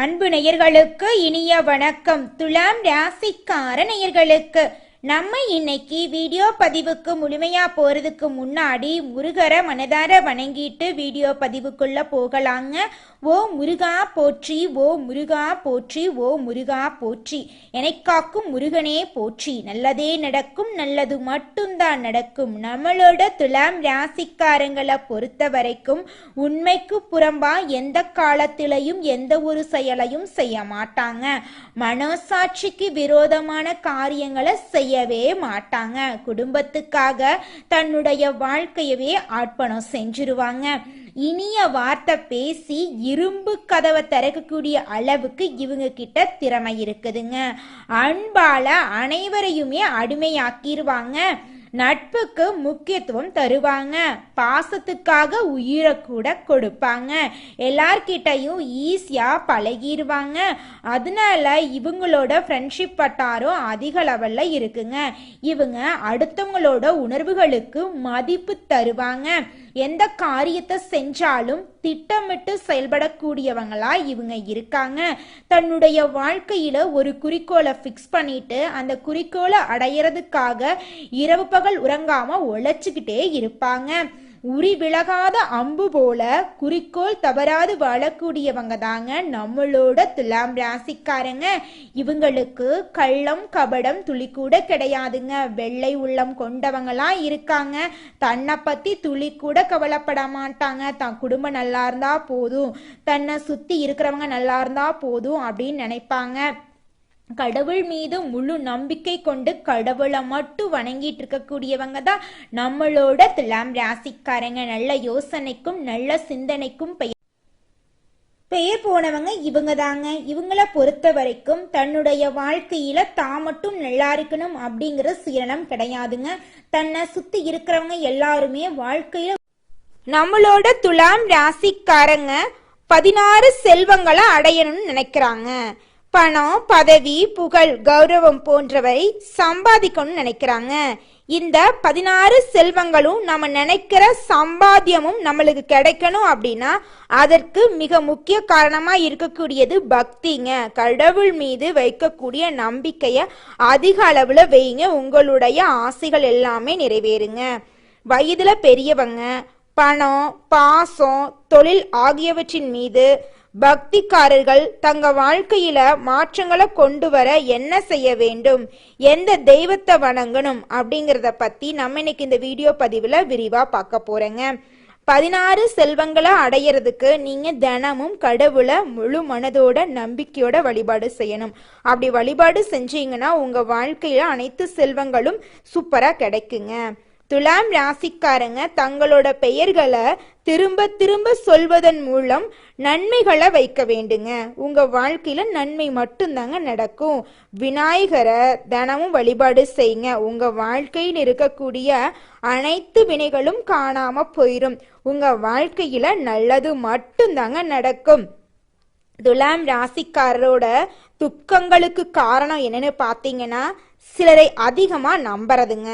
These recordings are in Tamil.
அன்பு நேயர்களுக்கு இனிய வணக்கம். துலாம் ராசிக்கார நேயர்களுக்கு நம்ம இன்னைக்கு வீடியோ பதிவுக்கு முழுமையா போறதுக்கு முன்னாடி முருகரை மனதார வணங்கிட்டு வீடியோ பதிவுக்குள்ள போகலாங்க. ஓ முருகா போற்றி ஓ முருகா போற்றி ஓ முருகா போற்றி. எனக்காக்கும் முருகனே போற்றி. நல்லதே நடக்கும் நல்லது மட்டும்தான் நடக்கும். நம்மளோட துலாம் ராசிக்காரங்களை பொறுத்த வரைக்கும் உண்மைக்கு புறம்பா எந்த காலத்திலையும் எந்த ஒரு செயலையும் செய்ய மாட்டாங்க. மனசாட்சிக்கு விரோதமான காரியங்களை செய்ய செய்யவே மாட்டாங்க. குடும்பத்துக்காக தன்னுடைய வாழ்க்கையவே ஆர்ப்பணம் செஞ்சிருவாங்க. இனிய வார்த்தை பேசி இரும்பு கதவை திறக்கக்கூடிய அளவுக்கு இவங்க கிட்ட திறமை இருக்குதுங்க. அன்பால அனைவரையுமே அடிமையாக்கிடுவாங்க நட்புக்கு முக்கியத்துவம் தருவாங்க. பாசத்துக்காக உயிரை கூட கொடுப்பாங்க. எல்லார்கிட்டையும் ஈஸியா பழகிடுவாங்க அதனால இவங்களோட ஃப்ரெண்ட்ஷிப் வட்டாரம் அதிக லெவல்ல இருக்குங்க. இவங்க அடுத்தவங்களோட உணர்வுகளுக்கு மதிப்பு தருவாங்க. எந்த காரியத்தை செஞ்சாலும் திட்டமிட்டு செயல்படக்கூடியவங்களா இவங்க இருக்காங்க. தன்னுடைய வாழ்க்கையில ஒரு குறிக்கோளை ஃபிக்ஸ் பண்ணிட்டு அந்த குறிக்கோளை அடையிறதுக்காக இரவு பகல் உறங்காம உழைச்சிக்கிட்டே இருப்பாங்க. உரி விலகாத அம்பு போல குறிக்கோள் தவறாது வாழக்கூடியவங்க தாங்க நம்மளோட துலாம் ராசிக்காரங்க. இவங்களுக்கு கள்ளம் கபடம் துளி கூட கிடையாதுங்க. வெள்ளை உள்ளம் கொண்டவங்களாம் இருக்காங்க. தன்னை பத்தி துளி கூட கவலைப்பட மாட்டாங்க. தன் குடும்பம் நல்லா இருந்தா போதும். தன்னை சுத்தி இருக்கிறவங்க நல்லா இருந்தா போதும் அப்படின்னு நினைப்பாங்க. கடவுள் மீது முழு நம்பிக்கை கொண்டு கடவுளை மட்டும் வணங்கிட்டு இருக்கக்கூடியவங்க தான் நம்மளோட துலாம் ராசிக்காரங்க. நல்ல யோசனைக்கும் நல்ல சிந்தனைக்கும் பெயர் பெயர் போனவங்க இவங்க தாங்க. இவங்கள பொறுத்த வரைக்கும் தன்னுடைய வாழ்க்கையில தான் மட்டும் நல்லா இருக்கணும் அப்படிங்கிற சீரணம் கிடையாதுங்க. தன்னை சுத்தி இருக்கிறவங்க எல்லாருமே வாழ்க்கையில நம்மளோட துலாம் ராசிக்காரங்க பதினாறு செல்வங்களை அடையணும்னு நினைக்கிறாங்க. பணம் பதவி புகழ் கௌரவம் போன்றவை சம்பாதிக்கணும்னு நினைக்கிறாங்க. இந்த பதினாறு செல்வங்களும் நம்ம நினைக்கிற சம்பாத்தியமும் நம்மளுக்கு கிடைக்கணும் அப்படின்னா அதற்கு மிக முக்கிய காரணமாக இருக்கக்கூடியது பக்திங்க. கடவுள் மீது வைக்கக்கூடிய நம்பிக்கையை அதிக அளவில் வைங்க. உங்களுடைய ஆசைகள் எல்லாமே நிறைவேறுங்க. வயதில் பெரியவங்க பணம் பாசம் தொழில் ஆகியவற்றின் மீது பக்திக்காரர்கள் தங்க வாழ்க்கையில மாற்றங்களை கொண்டு வர என்ன செய்ய வேண்டும்? எந்த தெய்வத்தை வணங்கணும்? அப்படிங்கிறத பத்தி நம்ம இன்னைக்கு இந்த வீடியோ பதிவுல விரிவா பார்க்க போறேங்க. பதினாறு செல்வங்களை அடையிறதுக்கு நீங்க தினமும் கடவுளை முழு மனதோட நம்பிக்கையோட வழிபாடு செய்யணும். அப்படி வழிபாடு செஞ்சீங்கன்னா உங்க வாழ்க்கையில அனைத்து செல்வங்களும் சூப்பரா கிடைக்குங்க. துலாம் ராசிக்காரங்க தங்களோட பெயர்களை திரும்ப திரும்ப சொல்வதன் மூலம் நன்மைகளை வைக்க வேண்டுங்க. உங்கள் வாழ்க்கையில் நன்மை மட்டும்தாங்க நடக்கும். விநாயகரை தினமும் வழிபாடு செய்யுங்க. உங்கள் வாழ்க்கையில் இருக்கக்கூடிய அனைத்து வினைகளும் காணாமல் போயிடும் உங்கள் வாழ்க்கையில் நல்லது மட்டும்தாங்க நடக்கும். துலாம் ராசிக்காரரோட துக்கங்களுக்கு காரணம் என்னன்னு பார்த்தீங்கன்னா சிலரை அதிகமாக நம்புறதுங்க.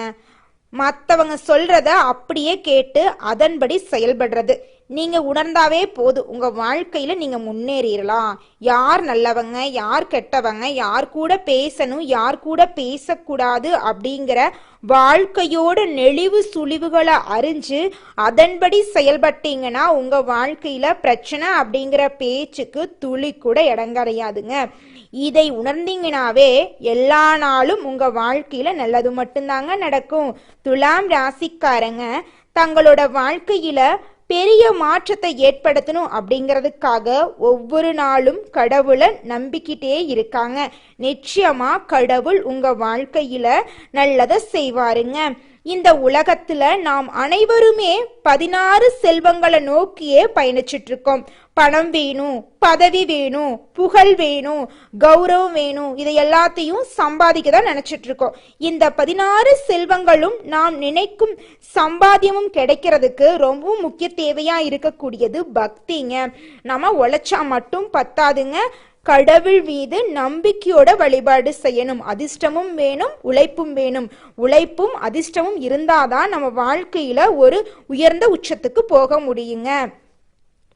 மற்றவங்க சொல்றத அப்படியே கேட்டு அதன்படி செயல்படுறது. நீங்க உணர்ந்தாவே போதும் உங்க வாழ்க்கையில நீங்க முன்னேறிடலாம் யார் நல்லவங்க யார் கெட்டவங்க யார் கூட பேசணும் யார் கூட பேசக்கூடாது அப்படிங்கிற வாழ்க்கையோட நெளிவு சுழிவுகளை அறிஞ்சு அதன்படி செயல்பட்டீங்கன்னா உங்க வாழ்க்கையில பிரச்சனை அப்படிங்கிற பேச்சுக்கு துளி கூட இடம் கிடையாதுங்க இதை உணர்ந்தீங்கனாவே எல்லா நாளும் உங்க வாழ்க்கையில நல்லது மட்டும்தாங்க நடக்கும். துலாம் ராசிக்காரங்க தங்களோட வாழ்க்கையில பெரிய மாற்றத்தை ஏற்படுத்தணும் அப்படிங்கிறதுக்காக ஒவ்வொரு நாளும் கடவுளை நம்பிக்கிட்டே இருக்காங்க. நிச்சயமா கடவுள் உங்க வாழ்க்கையில நல்லதை செய்வாருங்க. இந்த உலகத்துல நாம் அனைவருமே பதினாறு செல்வங்களை நோக்கியே பயணிச்சிட்டு இருக்கோம் பணம் வேணும் பதவி வேணும் புகழ் வேணும் கௌரவம் வேணும் இதை எல்லாத்தையும் சம்பாதிக்க தான் நினைச்சிட்டு இருக்கோம் இந்த பதினாறு செல்வங்களும் நாம் நினைக்கும் சம்பாத்தியமும் கிடைக்கிறதுக்கு ரொம்பவும் முக்கிய தேவையா இருக்கக்கூடியது பக்திங்க. நம்ம உழைச்சா மட்டும் பத்தாதுங்க. கடவுள் மீது நம்பிக்கையோட வழிபாடு செய்யணும். அதிர்ஷ்டமும் வேணும் உழைப்பும் வேணும். உழைப்பும் அதிர்ஷ்டமும் இருந்தாதான் நம்ம வாழ்க்கையில ஒரு உயர்ந்த உச்சத்துக்கு போக முடியுங்க.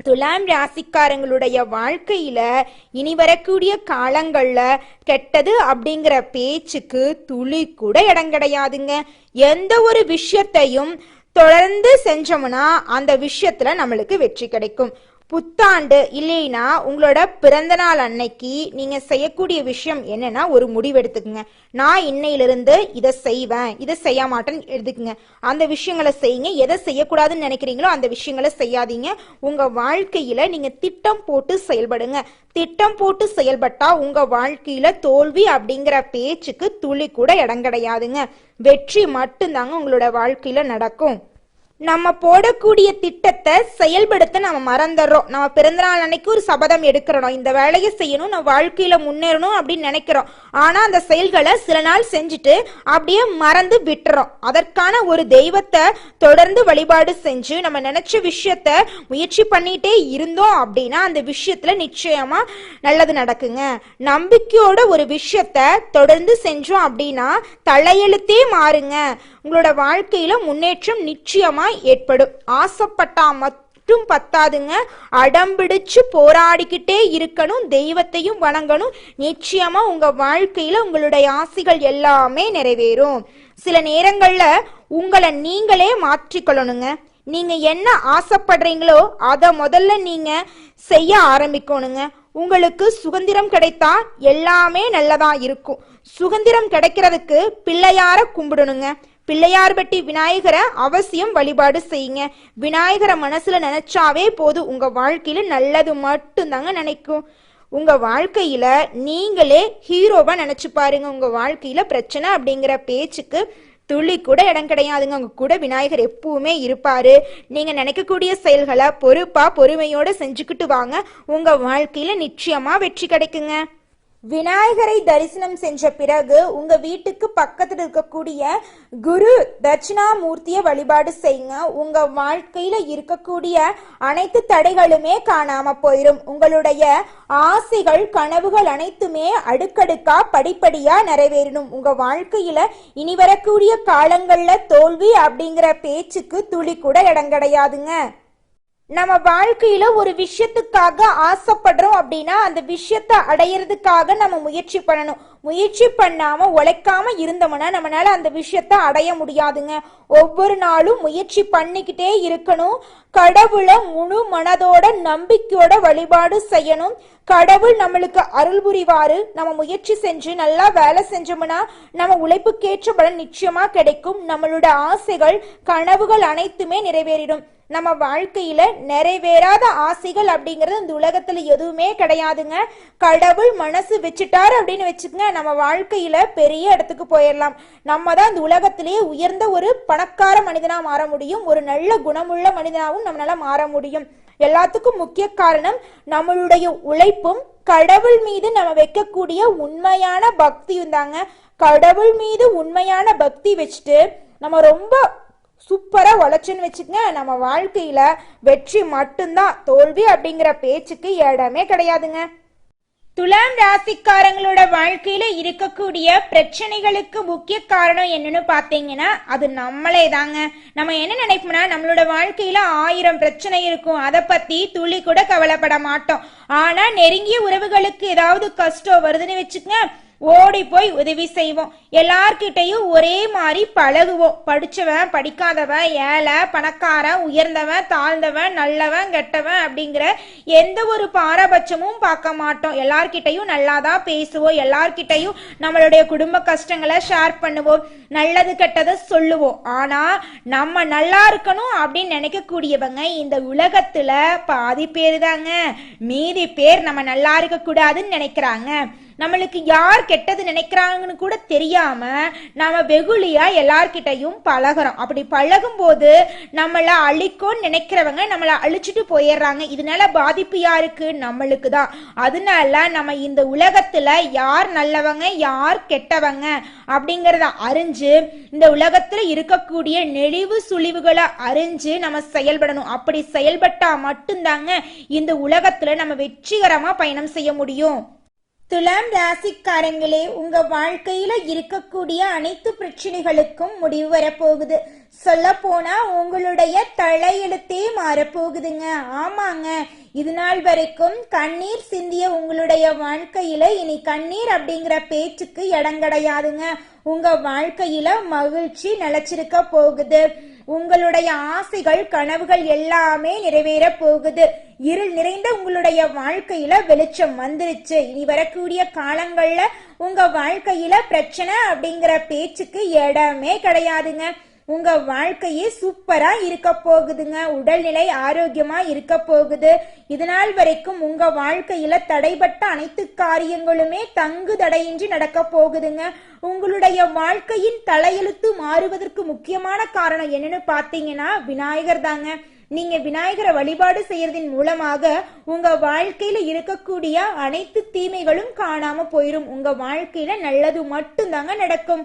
துலாம் ராசிக்காரங்களுடைய வாழ்க்கையில இனி வரக்கூடிய காலங்கள்ல கெட்டது அப்படிங்கிற பேச்சுக்கு துளி கூட இடம் கிடையாதுங்க. எந்த ஒரு விஷயத்தையும் தொடர்ந்து செஞ்சோம்னா அந்த விஷயத்துல நம்மளுக்கு வெற்றி கிடைக்கும். புத்தாண்டு இல்லைன்னா உங்களோட பிறந்த நாள் அன்னைக்கு நீங்க செய்யக்கூடிய விஷயம் என்னன்னா ஒரு முடிவெடுத்துக்குங்க நான் இன்னையிலிருந்து இதை செய்வேன் இதை செய்ய மாட்டேன்னு எடுத்துக்கங்க. அந்த விஷயங்களை செய்யுங்க. எதை செய்யக்கூடாதுன்னு நினைக்கிறீங்களோ அந்த விஷயங்களை செய்யாதீங்க. உங்க வாழ்க்கையில நீங்க திட்டம் போட்டு செயல்படுங்க. திட்டம் போட்டு செயல்பட்டா உங்க வாழ்க்கையில தோல்வி அப்படிங்கிற பேச்சுக்கு துளி கூட இடம் கிடையாதுங்க. வெற்றி மட்டும்தாங்க உங்களோட வாழ்க்கையில நடக்கும். நம்ம போடக்கூடிய திட்டத்தை செயல்படுத்த நம்ம மறந்துடுறோம். நம்ம பிறந்தநாள் அன்னைக்கு ஒரு சபதம் எடுக்கிறோம் இந்த வேலையை செய்யணும் நம்ம வாழ்க்கையில முன்னேறணும் அப்படின்னு நினைக்கிறோம். ஆனா அந்த செயல்களை சில நாள் செஞ்சுட்டு அப்படியே மறந்து விட்டுறோம். அதற்கான ஒரு தெய்வத்தை தொடர்ந்து வழிபாடு செஞ்சு நம்ம நினைச்ச விஷயத்த முயற்சி பண்ணிட்டே இருந்தோம் அப்படின்னா அந்த விஷயத்துல நிச்சயமா நல்லது நடக்குங்க. நம்பிக்கையோட ஒரு விஷயத்த தொடர்ந்து செஞ்சோம் அப்படின்னா தலையெழுத்தே மாறுங்க. உங்களோட வாழ்க்கையில முன்னேற்றம் நிச்சயமா ஏற்படும். ஆசைப்பட்டா மட்டும் பத்தாதுங்க. அடம்பிடிச்சு போராடிக்கிட்டே இருக்கணும். தெய்வத்தையும் வணங்கணும். நிச்சயமா உங்க வாழ்க்கையில உங்களுடைய ஆசைகள் எல்லாமே நிறைவேறும். சில நேரங்கள்ல உங்களை நீங்களே மாற்றிக்கொள்ளணுங்க. நீங்க என்ன ஆசைப்படுறீங்களோ அதை முதல்ல நீங்க செய்ய ஆரம்பிக்கணுங்க. உங்களுக்கு சுதந்திரம் கிடைத்தா எல்லாமே நல்லதா இருக்கும். சுதந்திரம் கிடைக்கிறதுக்கு பிள்ளையார கும்பிடணுங்க. பிள்ளையார்பட்டி விநாயகரை அவசியம் வழிபாடு செய்யுங்க. விநாயகரை மனசுல நினைச்சாவே போதும். உங்க வாழ்க்கையில நல்லது மட்டும்தாங்க நினைக்கும். உங்க வாழ்க்கையில நீங்களே ஹீரோவா நினைச்சு பாருங்க. உங்க வாழ்க்கையில பிரச்சனை அப்படிங்கிற பேச்சுக்கு துளி கூட இடம் கிடையாதுங்க. உங்க கூட விநாயகர் எப்பவுமே இருப்பாரு. நீங்க நினைக்கக்கூடிய செயல்களை பொறுப்பா பொறுமையோட செஞ்சுக்கிட்டு வாங்க. உங்க வாழ்க்கையில நிச்சயமா வெற்றி கிடைக்குங்க. விநாயகரை தரிசனம் செஞ்ச பிறகு உங்க வீட்டுக்கு பக்கத்துல இருக்கக்கூடிய குரு தட்சிணாமூர்த்தியை வழிபாடு செய்யுங்க. உங்க வாழ்க்கையில இருக்கக்கூடிய அனைத்து தடைகளுமே காணாம போயிடும் உங்களுடைய ஆசைகள் கனவுகள் அனைத்துமே அடுக்கடுக்கா படிப்படியா நிறைவேறணும். உங்க வாழ்க்கையில இனி வரக்கூடிய காலங்கள்ல தோல்வி அப்படிங்கிற பேச்சுக்கு துளி கூட இடம் கிடையாதுங்க. நம்ம வாழ்க்கையில ஒரு விஷயத்துக்காக ஆசைப்படுறோம் அப்படின்னா அந்த விஷயத்தை அடையிறதுக்காக நம்ம முயற்சி பண்ணணும். முயற்சி பண்ணாம உழைக்காம இருந்தோம்னா நம்மளால அந்த விஷயத்த அடைய முடியாதுங்க. ஒவ்வொரு நாளும் முயற்சி பண்ணிக்கிட்டே இருக்கணும். கடவுளை முழு மனதோட நம்பிக்கையோட வழிபாடு செய்யணும். கடவுள் நம்மளுக்கு அருள் புரிவாரு. நம்ம முயற்சி செஞ்சு நல்லா வேலை செஞ்சோம்னா நம்ம உழைப்புக்கேற்ற பலன் நிச்சயமா கிடைக்கும். நம்மளோட ஆசைகள் கனவுகள் அனைத்துமே நிறைவேறிடும். நம்ம வாழ்க்கையில நிறைவேறாத ஆசைகள் அப்படிங்கிறது இந்த உலகத்துல எதுவுமே கிடையாதுங்க. கடவுள் மனசு வச்சுட்டாரு அப்படின்னு வச்சுக்கங்க நம்ம வாழ்க்கையில பெரிய இடத்துக்கு போயிடலாம் நம்ம தான் இந்த உலகத்திலேயே உயர்ந்த ஒரு பணக்கார மனிதனா மாற முடியும். ஒரு நல்ல குணமுள்ள மனிதனாகவும் நம்மளால மாற முடியும். எல்லாத்துக்கும் முக்கிய காரணம் நம்மளுடைய உழைப்பும் கடவுள் மீது நம்ம வைக்கக்கூடிய உண்மையான பக்தியும் தாங்க கடவுள் மீது உண்மையான பக்தி வச்சுட்டு நம்ம ரொம்ப சூப்பராக உழைச்சுன்னு வச்சுக்கங்க. நம்ம வாழ்க்கையில் வெற்றி மட்டும்தான். தோல்வி அப்படிங்கிற பேச்சுக்கு இடமே கிடையாதுங்க. துலாம் ராசிக்காரங்களோட வாழ்க்கையில இருக்கக்கூடிய பிரச்சனைகளுக்கு முக்கிய காரணம் என்னன்னு பாத்தீங்கன்னா அது நம்மளே தாங்க நம்ம என்ன நினைப்போம்னா நம்மளோட வாழ்க்கையில ஆயிரம் பிரச்சனை இருக்கும். அதை பத்தி துளி கூட கவலைப்பட மாட்டோம். ஆனா நெருங்கிய உறவுகளுக்கு ஏதாவது கஷ்டம் வருதுன்னு வச்சுக்கங்க. ஓடி போய் உதவி செய்வோம். எல்லார்கிட்டையும் ஒரே மாதிரி பழகுவோம். படிச்சவன் படிக்காதவன் ஏழை பணக்காரன் உயர்ந்தவன் தாழ்ந்தவன் நல்லவன் கெட்டவன் அப்படிங்கிற எந்த ஒரு பாரபட்சமும் பார்க்க மாட்டோம். எல்லார்கிட்டையும் நல்லா தான் பேசுவோம். எல்லார்கிட்டையும் நம்மளுடைய குடும்ப கஷ்டங்களை ஷேர் பண்ணுவோம். நல்லது கெட்டதை சொல்லுவோம். ஆனா நம்ம நல்லா இருக்கணும் அப்படின்னு நினைக்கக்கூடியவங்க இந்த உலகத்துல பாதி பேர் தாங்க. மீதி பேர் நம்ம நல்லா இருக்க கூடாதுன்னு நினைக்கிறாங்க. நம்மளுக்கு யார் கெட்டது நினைக்கிறாங்கன்னு கூட தெரியாம நாம வெகுளியா எல்லார்கிட்டையும் பழகுறோம். அப்படி பழகும் போது நம்மளை அழிக்கும்னு நினைக்கிறவங்க நம்மளை அழிச்சிட்டு போயிடுறாங்க. இதனால பாதிப்பு யாருக்கு? நம்மளுக்கு தான். அதனால நம்ம இந்த உலகத்துல யார் நல்லவங்க யார் கெட்டவங்க அப்படிங்கிறத அறிஞ்சு இந்த உலகத்துல இருக்கக்கூடிய நெளிவு சுழிவுகளை அறிஞ்சு நம்ம செயல்படணும். அப்படி செயல்பட்டா மட்டும்தாங்க இந்த உலகத்துல நம்ம வெற்றிகரமா பயணம் செய்ய முடியும். துலாம் ராசிக்காரங்களே உங்க வாழ்க்கையில இருக்கக்கூடிய அனைத்து பிரச்சனைகளுக்கும் முடிவு வரப்போகுது. சொல்ல போனா உங்களுடைய தலையெழுத்தே மாறப்போகுதுங்க. ஆமாங்க. இது நாள் வரைக்கும் கண்ணீர் சிந்திய உங்களுடைய வாழ்க்கையில இனி கண்ணீர் அப்படிங்கிற பேச்சுக்கு இடம் கிடையாதுங்க. உங்க வாழ்க்கையில மகிழ்ச்சி நிலைச்சிருக்க போகுது. உங்களுடைய ஆசைகள் கனவுகள் எல்லாமே நிறைவேற போகுது. இருள் நிறைந்த உங்களுடைய வாழ்க்கையில வெளிச்சம் வந்துருச்சு. இனி வரக்கூடிய காலங்கள்ல உங்க வாழ்க்கையில பிரச்சனை அப்படிங்கிற பேச்சுக்கு இடமே கிடையாதுங்க. உங்க வாழ்க்கையே சூப்பரா இருக்க போகுதுங்க. உடல்நிலை ஆரோக்கியமா இருக்க போகுது. இதனால் வரைக்கும் உங்க வாழ்க்கையில தடைபட்ட அனைத்து காரியங்களுமே தங்கு தடையின்றி நடக்க போகுதுங்க. உங்களுடைய வாழ்க்கையின் தலையெழுத்து மாறுவதற்கு முக்கியமான காரணம் என்னன்னு பாத்தீங்கன்னா விநாயகர் தாங்க. நீங்க விநாயகரை வழிபாடு செய்யறதின் மூலமாக உங்க வாழ்க்கையில இருக்கக்கூடிய அனைத்து தீமைகளும் காணாம போயிரும். உங்க வாழ்க்கையில நல்லது மட்டும்தாங்க நடக்கும்.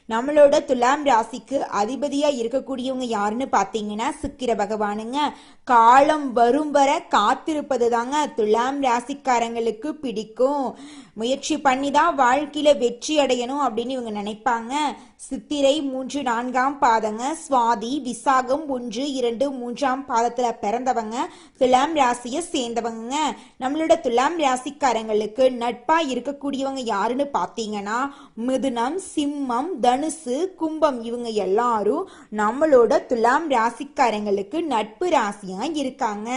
நம்மளோட துலாம் ராசிக்கு அதிபதியா இருக்கக்கூடியவங்க யாருன்னு பாத்தீங்கன்னா சுக்கிர பகவானுங்க. காலம் வரும் வர காத்திருப்பது தாங்க துலாம் ராசிக்காரங்களுக்கு பிடிக்கும். முயற்சி பண்ணி தான் வாழ்க்கையில வெற்றி அடையணும் அப்படின்னு இவங்க நினைப்பாங்க. சித்திரை மூன்று நான்காம் பாதங்க சுவாதி விசாகம் ஒன்று இரண்டு மூன்றாம் பாதத்துல பிறந்தவங்க துலாம் ராசியை சேர்ந்தவங்க நம்மளோட துலாம் ராசிக்காரங்களுக்கு நட்பா இருக்கக்கூடியவங்க யாருன்னு பாத்தீங்கன்னா மிதுனம் சிம்மம் தனுசு கும்பம் இவங்க எல்லாரும் நம்மளோட துலாம் ராசிக்காரங்களுக்கு நட்பு ராசியா இருக்காங்க.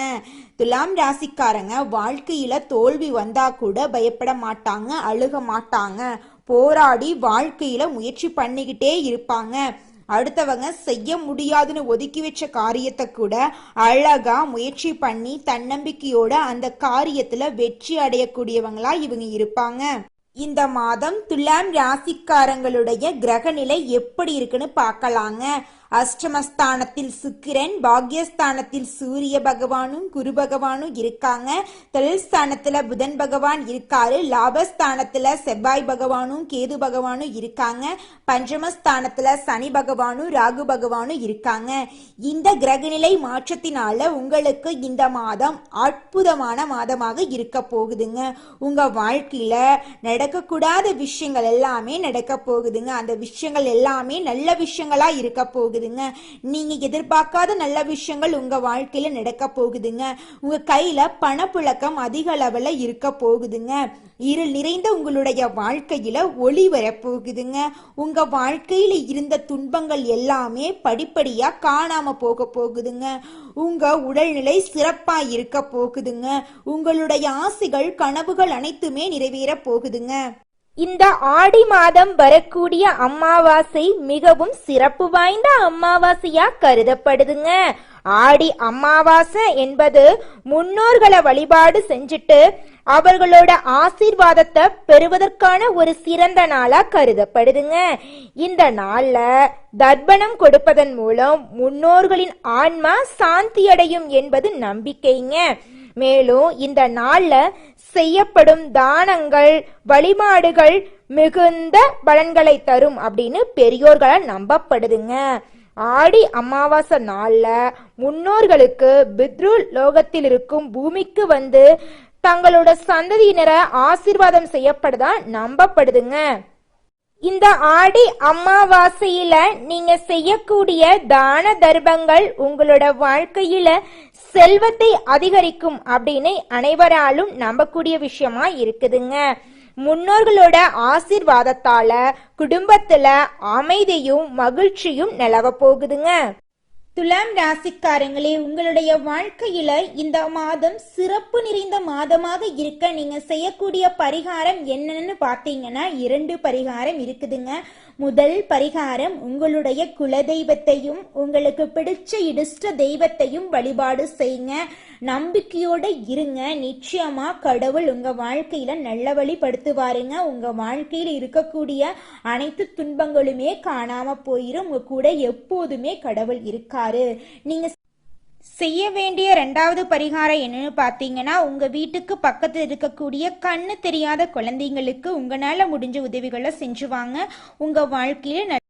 துலாம் ராசிக்காரங்க வாழ்க்கையில தோல்வி வந்தா கூட பயப்பட மாட்டாங்க அழுக மாட்டாங்க. போராடி வாழ்க்கையில முயற்சி பண்ணிக்கிட்டே இருப்பாங்க. அடுத்தவங்க செய்ய முடியாதுன்னு ஒதுக்கி வச்ச காரியத்தை கூட அழகா முயற்சி பண்ணி தன்னம்பிக்கையோட அந்த காரியத்துல வெற்றி அடையக்கூடியவங்களா இவங்க இருப்பாங்க. இந்த மாதம் துலாம் ராசிக்காரங்களுடைய கிரகநிலை எப்படி இருக்குன்னு பார்க்கலாங்க. அஷ்டமஸ்தானத்தில் சுக்கிரன் பாக்யஸ்தானத்தில் சூரிய பகவானும் குரு பகவானும் இருக்காங்க. தொழில் ஸ்தானத்துல புதன் பகவான் இருக்காரு. லாபஸ்தானத்துல செவ்வாய் பகவானும் கேது பகவானும் இருக்காங்க. பஞ்சமஸ்தானத்துல சனி பகவானும் ராகு பகவானும் இருக்காங்க. இந்த கிரகநிலை மாற்றத்தினால உங்களுக்கு இந்த மாதம் அற்புதமான மாதமாக இருக்க போகுதுங்க. உங்க வாழ்க்கையில நடக்கக்கூடாத விஷயங்கள் எல்லாமே நடக்க போகுதுங்க. அந்த விஷயங்கள் எல்லாமே நல்ல விஷயங்களா இருக்க போகுதுங்க. நீங்க எதிர்பார்க்காத நல்ல விஷயங்கள் உங்க வாழ்க்கையில நடக்க போகுதுங்க. உங்க கையில பணப்புழக்கம் அதிக அளவுல இருக்க போகுதுங்க. இருள் நிறைந்த உங்களுடைய வாழ்க்கையில ஒளி வரப்போகுதுங்க உங்க வாழ்க்கையில இருந்த துன்பங்கள் எல்லாமே படிப்படியா காணாம போக போகுதுங்க. உங்க உடல்நிலை சிறப்பா இருக்க போகுதுங்க. உங்களுடைய ஆசைகள் கனவுகள் அனைத்துமே நிறைவேற போகுதுங்க. இந்த ஆடி மாதம் வரக்கூடிய அமாவாசை மிகவும் சிறப்பு வாய்ந்த அமாவாசையா கருதப்படுதுங்க. ஆடி அமாவாசை என்பது முன்னோர்களை வழிபாடு செஞ்சுட்டு அவர்களோட ஆசீர்வாதத்தை பெறுவதற்கான ஒரு சிறந்த நாளா கருதப்படுதுங்க. இந்த நாள்ல தர்ப்பணம் கொடுப்பதன் மூலம் முன்னோர்களின் ஆன்மா சாந்தி அடையும் என்பது நம்பிக்கைங்க. மேலும் இந்த நாள்ல செய்யப்படும் தானங்கள் வழிபாடுகள் மிகுந்த பலன்களை தரும் அப்படின்னு பெரியோர்களால் நம்பப்படுதுங்க. ஆடி அமாவாசை நாள்ல முன்னோர்களுக்கு பித்ருல் லோகத்தில் இருக்கும் பூமிக்கு வந்து தங்களோட சந்ததியினரை ஆசீர்வாதம் செய்யப்படுதா நம்பப்படுதுங்க. இந்த ஆடி அமாவாசையில நீங்க செய்யக்கூடிய தான தர்மங்கள் உங்களோட வாழ்க்கையில செல்வத்தை அதிகரிக்கும் அப்படின்னு அனைவராலும் நம்பக்கூடிய விஷயமா இருக்குதுங்க. முன்னோர்களோட ஆசிர்வாதத்தால குடும்பத்துல அமைதியும் மகிழ்ச்சியும் நிலவ போகுதுங்க. துலாம் ராசிக்காரங்களே உங்களுடைய வாழ்க்கையில இந்த மாதம் சிறப்பு நிறைந்த மாதமாக இருக்க நீங்க செய்யக்கூடிய பரிகாரம் என்னன்னு பார்த்தீங்கன்னா இரண்டு பரிகாரம் இருக்குதுங்க. முதல் பரிகாரம் உங்களுடைய குலதெய்வத்தையும் உங்களுக்கு பிடிச்ச இடிஷ்ட தெய்வத்தையும் வழிபாடு செய்யுங்க நம்பிக்கையோட இருங்க. நிச்சயமா கடவுள் உங்க வாழ்க்கையில நல்ல வழிபடுத்துவாருங்க. உங்க வாழ்க்கையில் இருக்கக்கூடிய அனைத்து துன்பங்களுமே காணாம போயிரும். உங்க கூட எப்போதுமே கடவுள் இருக்காரு. நீங்க செய்ய வேண்டிய ரெண்டாவது பரிகாரம் என்னன்னு பார்த்தீங்கன்னா உங்கள் வீட்டுக்கு பக்கத்தில் இருக்கக்கூடிய கண்ணு தெரியாத குழந்தைங்களுக்கு உங்களால் முடிஞ்ச உதவிகளை செஞ்சுவாங்க. உங்கள் வாழ்க்கையில் வாழ்க்கையில